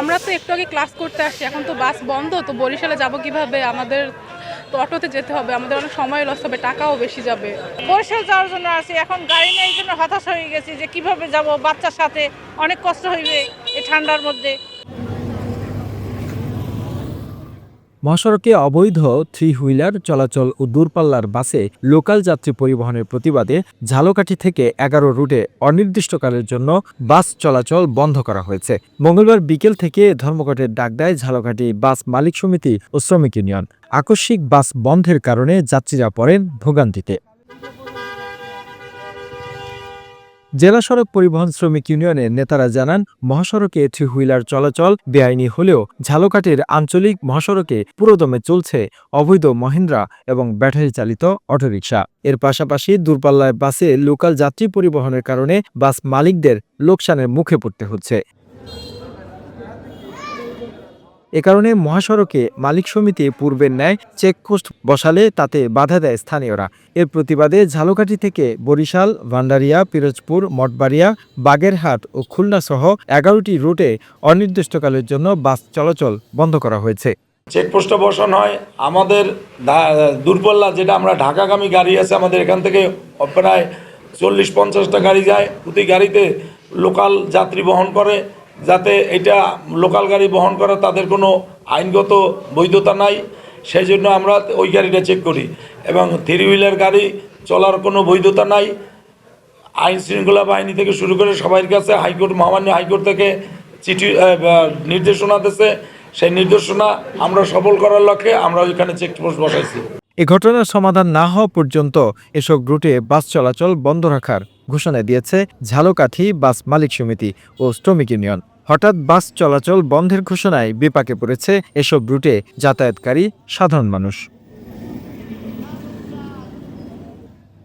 আমরা তো একটু আগে ক্লাস করতে আসছি, এখন তো বাস বন্ধ, তো বরিশালে যাব কীভাবে? আমাদের তো অটোতে যেতে হবে, আমাদের অনেক সময় লস হবে, টাকাও বেশি যাবে। বরিশাল যাওয়ার জন্য আসি এখন গাড়ি নেই জন্য হতাশ হয়ে গেছি যে কীভাবে যাব বাচ্চার সাথে, অনেক কষ্ট হইবে এই ঠান্ডার মধ্যে। মহাসড়কে অবৈধ থ্রি হুইলার চলাচল ও দূরপাল্লার বাসে লোকাল যাত্রী পরিবহনের প্রতিবাদে ঝালকাঠি থেকে এগারো রুটে অনির্দিষ্টকালের জন্য বাস চলাচল বন্ধ করা হয়েছে। মঙ্গলবার বিকেল থেকে ধর্মঘটের ডাক দেয় ঝালকাঠি বাস মালিক সমিতি ও শ্রমিক ইউনিয়ন। আকস্মিক বাস বন্ধের কারণে যাত্রীরা পড়েন ভোগান্তিতে। জেলা সড়ক পরিবহন শ্রমিক ইউনিয়নের নেতারা জানান, মহাসড়কে থ্রি হুইলার চলাচল বেআইনি হলেও ঝালকাঠির আঞ্চলিক মহাসড়কে পুরোদমে চলছে অবৈধ মহিন্দ্রা এবং ব্যাটারি চালিত অটোরিকশা। এর পাশাপাশি দূরপাল্লায় বাসে লোকাল যাত্রী পরিবহনের কারণে বাস মালিকদের লোকসানের মুখে পড়তে হচ্ছে। এ কারণে মহাসড়কে মালিক সমিতি পূর্বের ন্যায় চেকপোস্ট বসালে তাতে বাধা দেয় স্থানীয়রা। এর প্রতিবাদে ঝালকাঠি থেকে বরিশাল ভান্ডারিয়া পিরোজপুর, মঠবাড়িয়া, বাগেরহাট ও খুলনা সহ এগারোটি রুটে অনির্দিষ্টকালের জন্য বাস চলাচল বন্ধ করা হয়েছে। চেকপোস্টে বসানো হয়। আমাদের দূরপাল্লা যেটা আমরা ঢাকাগামী গাড়ি আছে, আমাদের এখান থেকে প্রায় চল্লিশ পঞ্চাশটা গাড়ি যায়। প্রতি গাড়িতে লোকাল যাত্রী বহন করে। যাতে এটা লোকাল গাড়ি বহন করা, তাদের কোনো আইনগত বৈধতা নাই। সেই জন্য আমরা ওই গাড়িটা চেক করি। এবং থ্রি হুইলার গাড়ি চলার কোনো বৈধতা নাই। আইন শৃঙ্খলা বাহিনী থেকে শুরু করে সবার কাছে হাইকোর্ট, মহামান্য হাইকোর্ট থেকে চিঠি নির্দেশনা দিয়েছে। সেই নির্দেশনা আমরা সফল করার লক্ষ্যে আমরা ওইখানে চেকপোস্ট বসাইছি। এ ঘটনার সমাধান না হওয়া পর্যন্ত এসব রুটে বাস চলাচল বন্ধ রাখার ঘোষণা দিয়েছে ঝালকাঠি বাস মালিক সমিতি ও শ্রমিক ইউনিয়ন। হঠাৎ বাস চলাচল বন্ধের ঘোষণায় বিপাকে পড়েছে এসব রুটে যাতায়াতকারী সাধারণ মানুষ।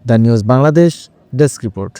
The news Bangladesh, desk report.